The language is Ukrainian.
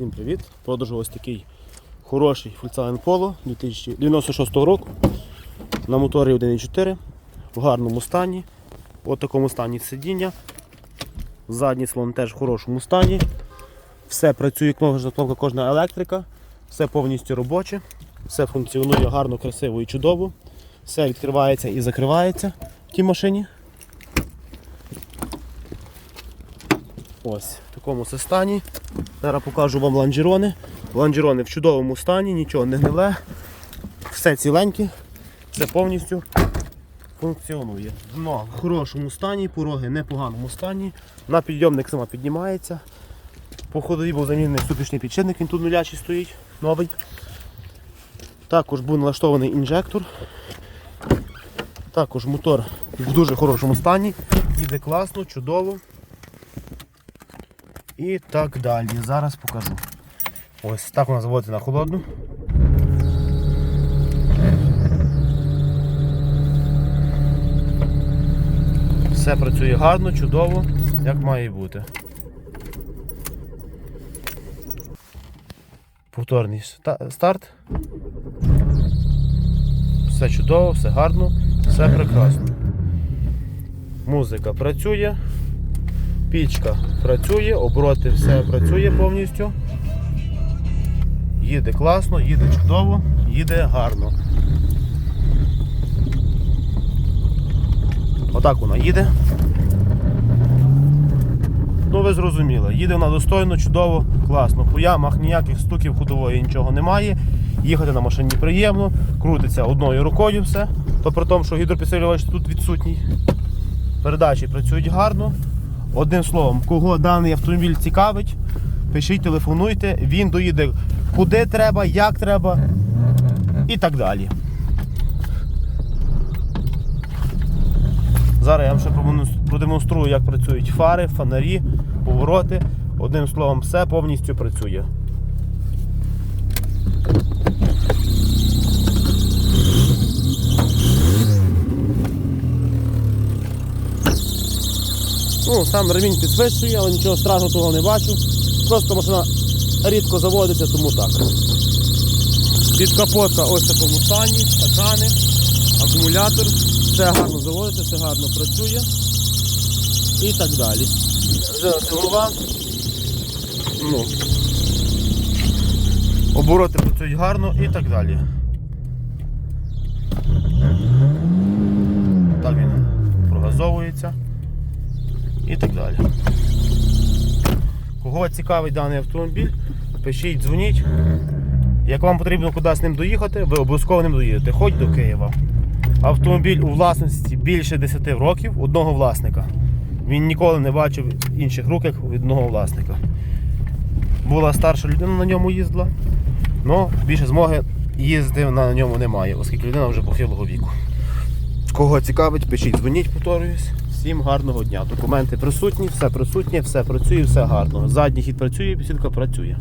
Всім привіт! Продажу ось такий хороший Volkswagen Polo 2096 року на моторі 1.4 в гарному стані. Ось такому стані сидіння. Задній салон теж в хорошому стані. Все працює кнопка, кнопка кожна електрика, все повністю робоче, все функціонує гарно, красиво і чудово. Все відкривається і закривається в тій машині. Ось в такому стані. Зараз покажу вам ланжерони. Ланжерони в чудовому стані, нічого не гниле. Все ціленьке, все повністю функціонує. Дно в хорошому стані, пороги в непоганому стані. На підйомник сама піднімається. По ходові був замінений сутичний підшипник, він тут нулячий стоїть, новий. Також був налаштований інжектор. Також мотор в дуже хорошому стані. Їде класно, чудово. І так далі. Зараз покажу. Ось так вона заводиться на холодну. Все працює гарно, чудово, як має бути. Повторний старт. Все чудово, все гарно, все прекрасно. Музика працює. Пічка працює, обороти все працює повністю. Їде класно, їде чудово, їде гарно. Отак вона їде. Ну ви зрозуміли, їде вона достойно, чудово, класно. По ямах ніяких стуків ходової нічого немає. Їхати на машині приємно, крутиться одною рукою все. То при тому, що гідропідсилювач тут відсутній. Передачі працюють гарно. Одним словом, кого даний автомобіль цікавить, пишіть, телефонуйте, він доїде куди треба, як треба і так далі. Зараз я вам ще продемонструю, як працюють фари, фонарі, повороти. Одним словом, все повністю працює. Ну, сам ремінь підвищує, але нічого страшного того не бачу. Просто машина рідко заводиться, тому так. Підкапотка ось в такому стані, стакани, акумулятор, все гарно заводиться, все гарно працює і так далі. Голова. Ну, обороти працюють гарно і так далі. Так він прогазовується і так далі. Кого цікавить даний автомобіль, пишіть, дзвоніть. Як вам потрібно куди з ним доїхати, ви обов'язково ним доїдете, хоч до Києва. Автомобіль у власності більше 10 років одного власника. Він ніколи не бачив інших рук, як одного власника. Була старша людина на ньому їздила, але більше змоги їздити на ньому немає, оскільки людина вже похилого віку. Кого цікавить, пишіть, дзвоніть, повторююсь. Всім гарного дня. Документи присутні, все присутнє, все працює, все гарно. Задній хід працює, підсвітка працює.